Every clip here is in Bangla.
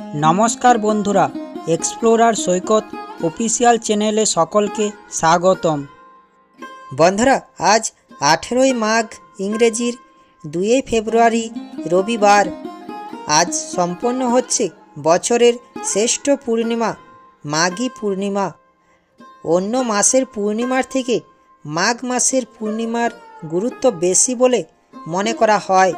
নমস্কার বন্ধুরা এক্সপ্লোরার সৈকত অফিসিয়াল চ্যানেলে সকলকে স্বাগতম। বন্ধুরা, আজ আঠেরোই মাঘ, ইংরেজির দুই ফেব্রুয়ারি, রবিবার। আজ সম্পন্ন হচ্ছে বছরের শ্রেষ্ঠ পূর্ণিমা, মাঘী পূর্ণিমা। অন্য মাসের পূর্ণিমার থেকে মাঘ মাসের পূর্ণিমার গুরুত্ব বেশি বলে মনে করা হয়।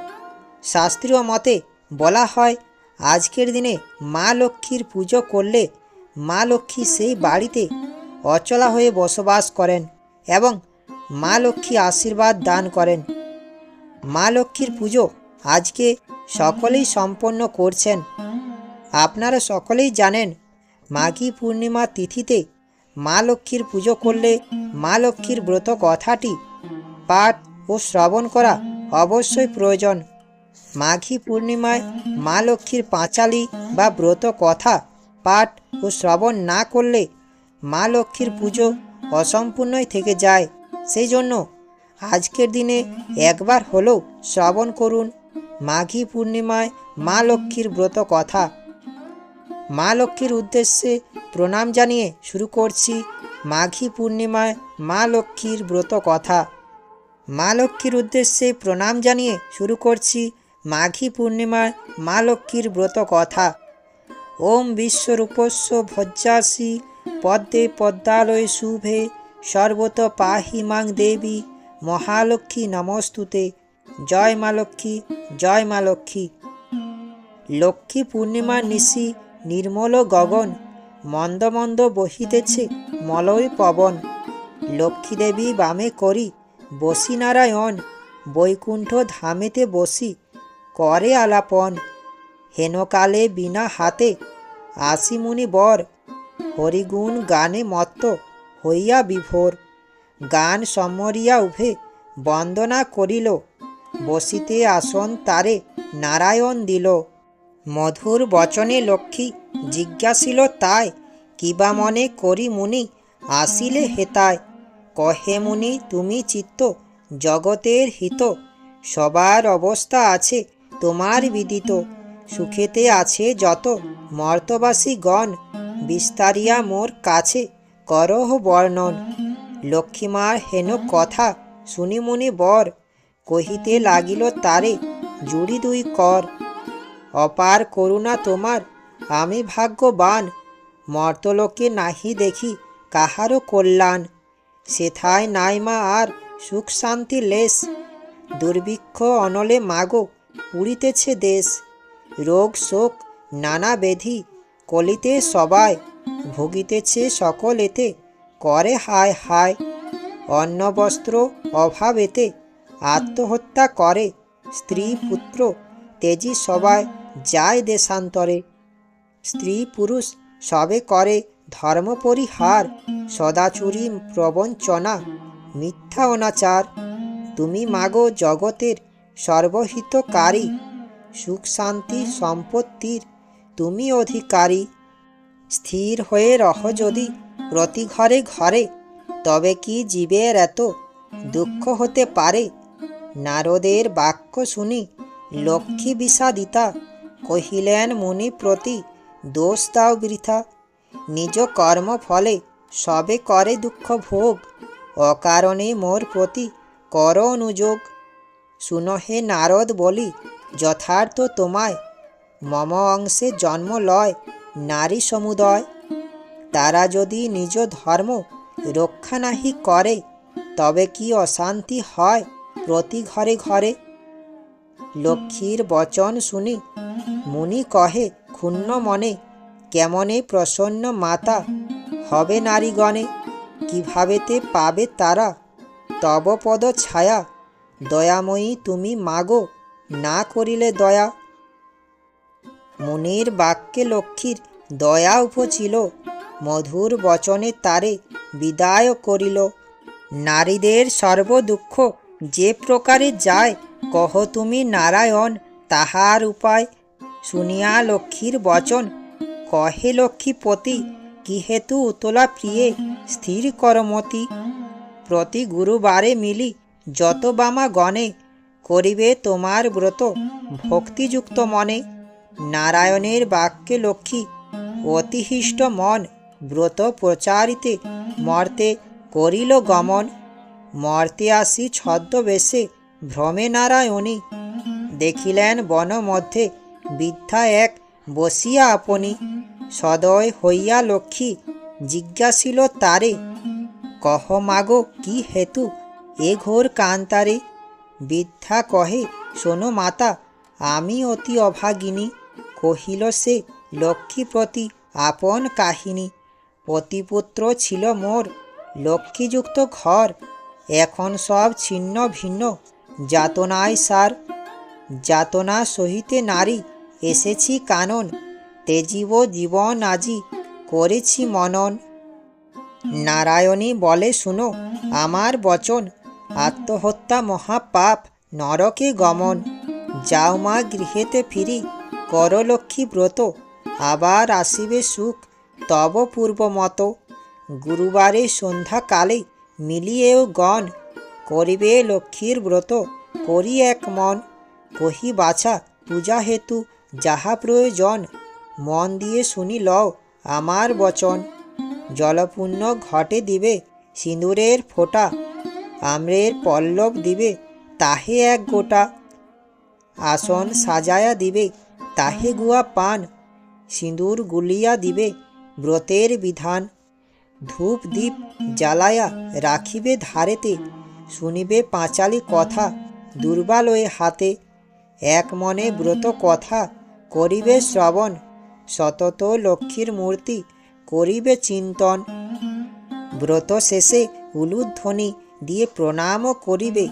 শাস্ত্রীয় মতে বলা হয় আজকের দিনে মা লক্ষ্মীর পুজো করলে মা লক্ষ্মী সেই বাড়িতে অচলা হয়ে বসবাস করেন এবং মা লক্ষ্মী আশীর্বাদ দান করেন। মা লক্ষ্মীর পুজো আজকে সকলেই সম্পন্ন করছেন। আপনারা সকলেই জানেন, মাঘী পূর্ণিমা তিথিতে মা লক্ষ্মীর পুজো করলে মা লক্ষ্মীর ব্রত কথাটি পাঠ ও শ্রবণ করা অবশ্যই প্রয়োজন। মাঘী পূর্ণিমায় মা লক্ষ্মীর পাঁচালি বা ব্রত কথা, পাঠ ও শ্রবণ না করলে মা লক্ষ্মীর পুজো অসম্পূর্ণই থেকে যায়। সেই জন্য আজকের দিনে একবার হলেও শ্রবণ করুন মাঘী পূর্ণিমায় মা লক্ষ্মীর ব্রত কথা। মা লক্ষ্মীর উদ্দেশ্যে প্রণাম জানিয়ে শুরু করছি মাঘী পূর্ণিমায় মা লক্ষ্মীর ব্রত কথা। মা লক্ষ্মীর উদ্দেশ্যে প্রণাম জানিয়ে শুরু করছি মাঘী পূর্ণিমায় মা লক্ষ্মীর ব্রত কথা। ওম বিশ্বরূপস্য ভজ্জাসি পদ্মে পদ্মালয়ে শুভে, সর্বত পাহি মাং দেবী মহালক্ষ্মী নমস্তুতে। জয় মা লক্ষ্মী, জয় মা লক্ষ্মী। লক্ষ্মী পূর্ণিমার নিশি নির্মল গগন, মন্দ মন্দ বহিতেছে মলয় পবন। লক্ষ্মী দেবী বামে করি বসি নারায়ণ, বৈকুণ্ঠ ধামেতে বসি করে আলাপন। হেনকালে বিনা হাতে আসি মুনি বর হরিগুণ গানে মত্ত হইয়া বিভোর। গান সম্মরিয়া উভে বন্দনা করিল, বসিতে আসন তারে নারায়ণ দিল। মধুর বচনে লক্ষ্মী জিজ্ঞাসিল, তাই কিবা মনে করি মুনি আসিলে হেতায় কহে মুনি, তুমি চিত্ত জগতের হিত, সবার অবস্থা আছে তোমার বিদিত। সুখেতে আছে যত মর্তবাসী গণ বিস্তারিয়া মোর কাছে করহ বর্ণন। লক্ষ্মীমার হেন কথা শুনি মুনি বর, কহিতে লাগিল তারে জুড়ি দুই কর। অপার করুণা তোমার, আমি ভাগ্যবান। মর্তলোকে নাহি দেখি কাহারও কল্যাণ। সেথায় নাই মা আর সুখ শান্তি লেশ। দুর্ভিক্ষ অনলে মাগো পুরিতেছে দেশ। রোগ শোক নানা বেধি কলিতে সবাই ভুগিতেছে সকলেতে। করে হায় হায় অন্ন বস্ত্র অভাবেতে আত্মহত্যা করে। স্ত্রী পুত্র তেজি সবাই যায় দেশান্তরে। স্ত্রী পুরুষ সবে করে ধর্ম পরিহার সদাচুরি প্রবঞ্চনা, মিথ্যা অনাচার। তুমি মাগো জগতের সর্বহিতকারী, সুখ শান্তি সম্পত্তির তুমি অধিকারী। স্থির হয়ে রহ যদি প্রতি ঘরে ঘরে, তবে কি জীবের এত দুঃখ হতে পারে? নারদের বাক্য শুনি লক্ষ্মী বিষাদিতা, কহিলেন মুনি প্রতি দোষ দাও বৃথা। নিজ কর্ম ফলে সবে করে দুঃখ ভোগ, অকারণে মোর প্রতি কর অনুযোগ। শুনো হে নারদ বলি, যথার্থ তোমায়। মম অংশে জন্ম লয় নারী সমুদয়। তারা যদি নিজ ধর্ম রক্ষা নাহি করে, তবে কি অশান্তি হয় প্রতি ঘরে ঘরে? লক্ষ্মীর বচন শুনি, মুনি কহে, ক্ষুণ্ণ মনে, কেমনে প্রসন্ন মাতা হবে নারীগণে? কিভাবেতে পাবে তারা? তব পদ ছায়া দয়াময়ী, তুমি মাগো? না করিলে দয়া। মুনির বাক্যে লক্ষ্মীর দয়া উপচিল মধুর বচনে তারে বিদায় করিল। নারীদের সর্বদুঃখ যে প্রকারে যায়, কহ তুমি নারায়ণ, তাহার উপায়। শুনিয়া লক্ষ্মীর বচন, কহে লক্ষ্মীপতি, কি হেতু উতলা প্রিয়ে স্থির করমতি? প্রতি গুরুবারে মিলি যত বামা গণে, করিবে তোমার ব্রত। ভক্তিযুক্ত মনে, নারায়ণের বাক্যে লক্ষ্মী, অতিহিষ্ট মন, ব্রত প্রচারিতে, মর্তে করিল গমন। মর্তে আসি ছদ্মবেশে, ভ্রমে নারায়ণী। দেখিলেন বন মধ্যে বৃদ্ধা এক বসিয়া আপনি। সদয় হইয়া লক্ষ্মী, জিজ্ঞাসিল তারে, কহ মাগো কি হেতু? এ ঘোর কান্তারে। বৃদ্ধা কহে, শোনো মাতা, আমি অতি অভাগিনী। কহিল সে লক্ষ্মীপ্রতি আপন কাহিনী। পতিপুত্র ছিল মোর, লক্ষ্মীযুক্ত ঘর। এখন সব ছিন্ন ভিন্ন। যাতনায় সার, যাতনা সহিতে নারী। এসেছি কানন, তেজীব জীবন আজি। করেছি মনন। নারায়ণী বলে, শুনো, আমার বচন আত্মহত্যা মহাপাপ, নরকে গমন। যাও মা গৃহেতে ফিরি, করলক্ষ্মী ব্রত। আবার আসিবে সুখ, তব পূর্বমত। গুরুবারে সন্ধ্যাকালে মিলিয়েও গণ, করিবে লক্ষ্মীর ব্রত, করি এক মন। কহি বাছা পূজা হেতু, যাহা প্রয়োজন, মন দিয়ে শুনি লও আমার বচন। জলপূর্ণ ঘটে দিবে, সিঁদুরের ফোঁটা আম্রের পল্লব দিবে, তাহে এক গোটা। আসন সাজায়া দিবে, তাহে গুয়া পান। সিঁদুর গুলিয়া দিবে, ব্রতের বিধান। ধূপ দীপ জ্বালায়া রাখিবে ধারেতে, শুনিবে পাঁচালি কথা দুর্বালয়ে হাতে। এক মনে ব্রত কথা করিবে শ্রবণ, সতত লক্ষ্মীর মূর্তি করিবে চিন্তন। ব্রত শেষে উলুধ্বনি দিয়ে প্রণামও করিবে।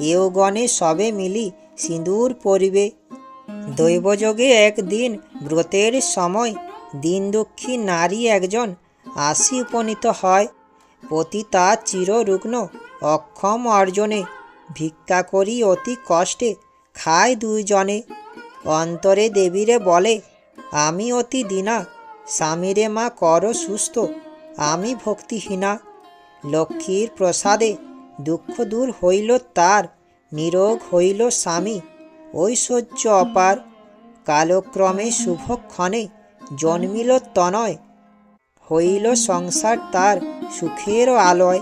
এও গণে সবে মিলি সিঁদুর পরিবে। দৈবযোগে একদিন ব্রতের সময় দিন দুঃখী নারী একজন আসি উপনীত হয়। পতি তার চিররুগ্ন অক্ষম অর্জনে, ভিক্ষা করি অতি কষ্টে খায় দুইজনে। অন্তরে দেবীরে বলে, আমি অতি দিনা, স্বামীরে মা কর সুস্থ, আমি ভক্তিহীনা। লক্ষ্মীর প্রসাদে দুঃখ দূর হইল তার, নিরোগ হইল স্বামী। ঐশ্বর্য অপার, কালক্রমে শুভক্ষণে জন্মিল তনয়। হইল সংসার তার সুখের আলয়।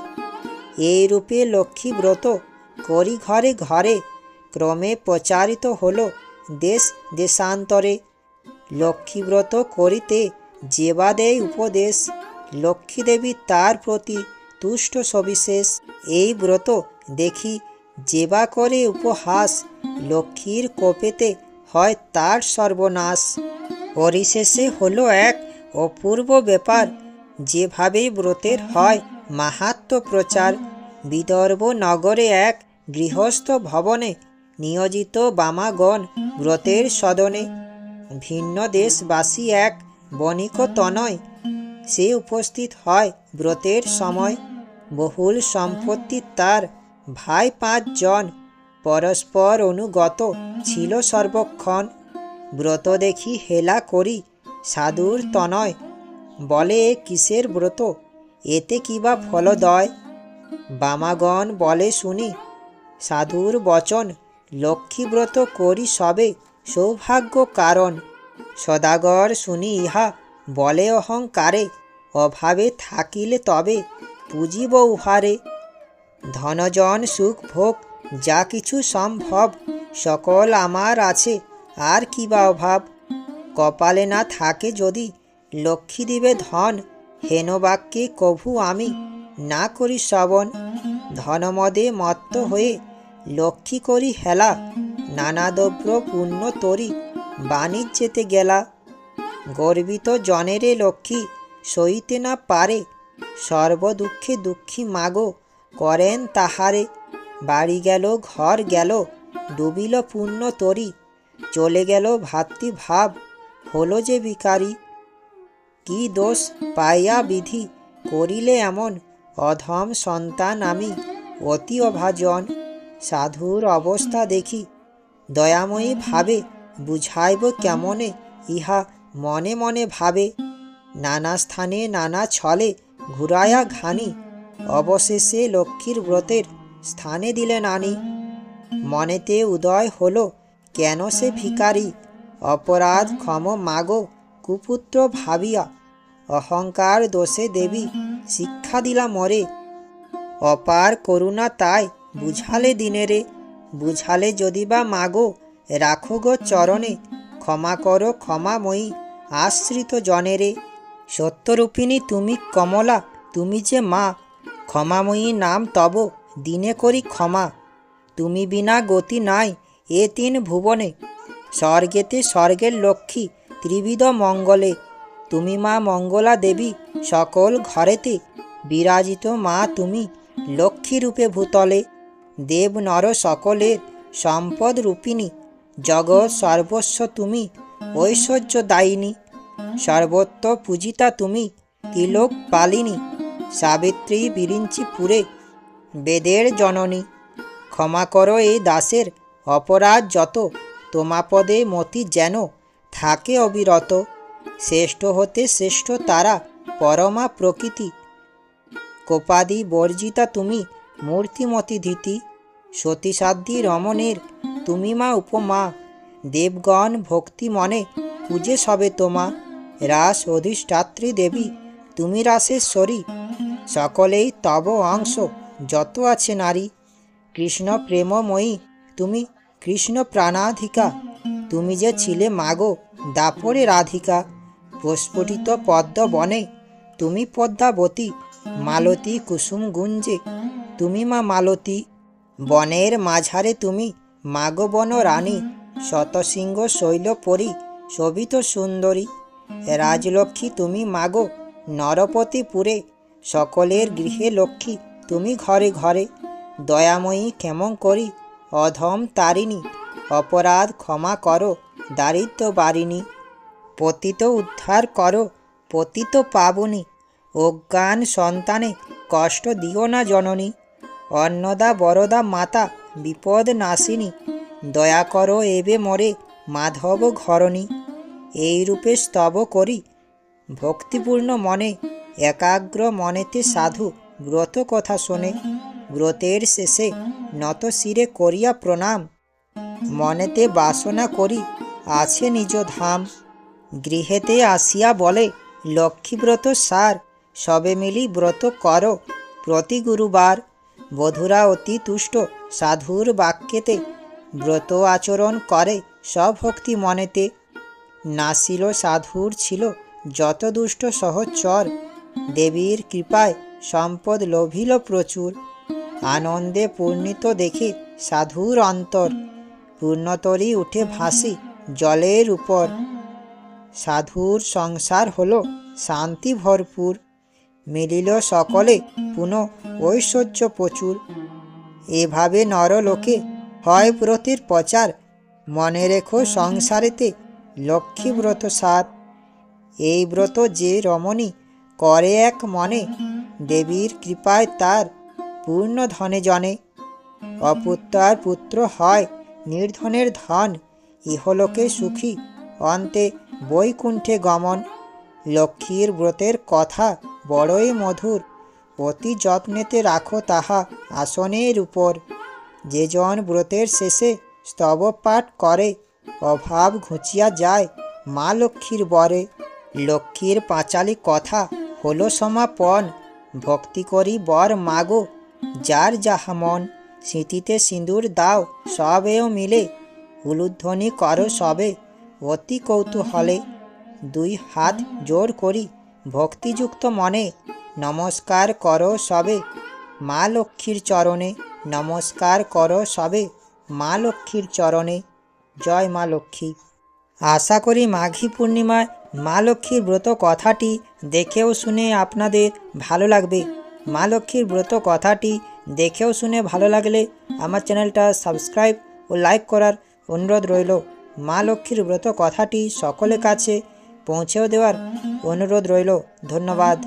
এই রূপে লক্ষ্মী ব্রত করি ঘরে ঘরে, ক্রমে প্রচারিত হল দেশ দেশান্তরে। লক্ষ্মীব্রত করিতে যেবা দেয় উপদেশ লক্ষ্মীদেবী তার প্রতি তুষ্ট সবিশেষ এই ব্রত দেখি যেবা করে উপহাস, লক্ষ্মীর কোপেতে হয় তার সর্বনাশ। পরিশেষে হলো এক অপূর্ব ব্যাপার যেভাবে ব্রতের হয় মাহাত্ম প্রচার। বিদর্ভ নগরে এক গৃহস্থ ভবনে নিয়োজিত বামাগণ ব্রতের সদনে। ভিন্ন দেশবাসী এক বণিক তনয় সে উপস্থিত হয় ব্রতের সময়। বহুল সম্পত্তি তার ভাই পাঁচজন। পরস্পর অনুগত ছিল সর্বক্ষণ। ব্রত দেখি হেলা করি, সাধুর তনয়। বলে কিসের ব্রত? এতে কিবা ফলদয়? বামাগণ বলে, শুনি, সাধুর বচন লক্ষ্মীব্রত করি সবে, সৌভাগ্য কারণ। সদাগর শুনি ইহা, বলে অহংকারে, অভাবে থাকিলে তবে পুজিব উহারে। ধনজন, সুখ, ভোগ, যা কিছু সম্ভব, সকল আমার আছে, আর কি বা অভাব? কপালে না থাকে যদি লক্ষ্মী দিবে ধন, হেনবাক্যে কভু আমি না করি শ্রবণ। ধনমদে মত্ত হয়ে লক্ষ্মী করি হেলা, নানা দ্রব্য পূর্ণ তরি বাণিজ্যেতে গেলা। গর্বিত জনেরে লক্ষ্মী সইতে না পারে সর্বদুঃখে দুঃখী মাগো, করেন তাহারে। বাড়ি গেল, ঘর গেল, ডুবিল পূর্ণ তরি। চলে গেল ভাতৃভাব হলো যে বিকারী কি দোষ পাইয়া বিধি, করিলে এমন অধম সন্তান আমি, অতি অভাজন। সাধুর অবস্থা দেখি, দয়াময়ী ভাবে, বুঝাইব কেমনে, ইহা মনে মনে ভাবে। নানা স্থানে নানা ছলে ঘুরায়া ঘানি, অবশেষে লক্ষ্মীর ব্রতের স্থানে দিলেন আনি মনেতে উদয় হলো, কেন সে ভিকারি অপরাধ ক্ষম মাগো, কুপুত্র ভাবিয়া অহংকার দোষে দেবী শিক্ষা দিলা মরে। অপার করুণা তাই বুঝালে দিনেরে, বুঝালে যদি বা মাগো, রাখো গো চরণে, ক্ষমা করো ক্ষমাময়ী আশ্রিত জনেরে। সত্যরূপিণী তুমি কমলা, তুমি যে মা, ক্ষমাময়ী নাম তব, দিনে করি ক্ষমা। তুমি বিনা গতি নাই এ তিন ভুবনে, স্বর্গেতে স্বর্গের লক্ষ্মী ত্রিবিধ মঙ্গলে। তুমি মা মঙ্গলা দেবী সকল ঘরেতে, বিরাজিত মা তুমি লক্ষ্মী রূপে ভূতলে। দেব নর সকলের সম্পদ রূপিণী, জগৎ সর্বস্ব তুমি ঐশ্বর্য দায়িনী। সর্বত্র পূজিতা তুমি, তিলক পালিনী, সাবিত্রী বিরিঞ্চি পুরে বেদের জননী। ক্ষমা করো এই দাসের অপরাধ যত, তোমাপদে মতি যেন থাকে অবিরত। শ্রেষ্ঠ হতে শ্রেষ্ঠ তারা, পরমা প্রকৃতি। কোপাদি বর্জিতা তুমি, মূর্তিমতি ধীতি। সতীসাধ্যী রমণের তুমি মা উপমা। দেবগণ ভক্তি মনে, পূজে সবে তোমা। রাস অধিষ্ঠাত্রী দেবী, তুমি রাসেশ্বরী। সকলেই তব অংশ, যত আছে নারী। কৃষ্ণ প্রেমময়ী, তুমি কৃষ্ণ প্রাণাধিকা। তুমি যে ছিলে মাগো, দাপরে রাধিকা। প্রস্ফুটিত পদ্ম বনে, তুমি পদ্মাবতী, মালতী কুসুম গুঞ্জে। তুমি মা মালতী, বনের মাঝারে তুমি মাগো বন রানী শতসিংহ শৈল পরি শোভিত সুন্দরী। রাজলক্ষ্মী, তুমি মাগো। নরপতিপুরে সকলের গৃহে লক্ষ্মী, তুমি ঘরে ঘরে। দয়াময়ী কেমন করি? অধম তারিণী, অপরাধ ক্ষমা করো, দারিদ্র বারিণী। পতিত উদ্ধার করো, পতিত পাবনি। অজ্ঞান সন্তানে কষ্ট দিও না জননী। অন্নদা, বরদা মাতা, বিপদ নাসিনী দয়া করো, এবে মরে মাধব ঘরণী। এই রূপে স্তব করি। ভক্তিপূর্ণ মনে, একাগ্র মনেতে সাধু ব্রত কথা শোনে। ব্রতের শেষে নত শিরে করিয়া প্রণাম। মনেতে বাসনা করি, আছে নিজ ধাম। গৃহেতে আসিয়া বলে, লক্ষ্মীব্রত সার, সবে মিলি ব্রত কর। প্রতি গুরুবার বধুরা অতি তুষ্ট সাধুর বাক্যেতে ব্রত আচরণ করে সভক্তি মনেতে। নাসিল সাধুর ছিল যত দুষ্ট সহচর। দেবীর কৃপায় সম্পদ লোভিল প্রচুর। আনন্দে পূর্ণিত দেখে সাধুর অন্তর। পূর্ণতরী উঠে ভাসি জলের উপর। সাধুর সংসার হল শান্তি ভরপুর। মিলিল সকলে পুনঃ ঐশ্বর্য প্রচুর। এভাবে নরলোকে হয় ব্রতের প্রচার। মনে রেখো সংসারেতে লক্ষ্মী ব্রত সাত এই ব্রত যে রমণী করে এক মনে, দেবীর কৃপায় তার পূর্ণ ধনে জনে। অপুত্রার পুত্র হয় নির্ধনের ধন, ইহলোকে সুখী অন্তে বৈকুণ্ঠে গমন। লক্ষ্মীর ব্রতের কথা বড়ই মধুর, অতি যত্নেতে রাখো তাহা আসনের উপর। যে জন ব্রতের শেষে স্তব পাঠ করে অভাব ঘুচিয়া যায় মা লক্ষ্মীর বরে। লক্ষ্মীর পাঁচালি কথা হলো সমাপন। ভক্তি করি বর মাগো, যার যাহা মন, স্মৃতিতে সিঁদুর দাও, সবেও মিলে। উলুধ্বনি করো সবে, অতি কৌতূহলে। দুই হাত জোর করি ভক্তিযুক্ত মনে, নমস্কার করো সবে। মা লক্ষ্মীর চরণে, নমস্কার করো সবে। মা লক্ষ্মীর চরণে জয় মা লক্ষ্মী। আশা করি মাঘী পূর্ণিমায় মা লক্ষ্মীর ব্রত কথাটি দেখেও শুনে আপনাদের ভালো লাগবে। মা লক্ষ্মীর ব্রত কথাটি দেখেও শুনে ভালো লাগলে আমার চ্যানেলটা সাবস্ক্রাইব ও লাইক করার অনুরোধ রইল। মা লক্ষ্মীর ব্রত কথাটি সকলের কাছে পৌঁছেও দেওয়ার অনুরোধ রইল। ধন্যবাদ।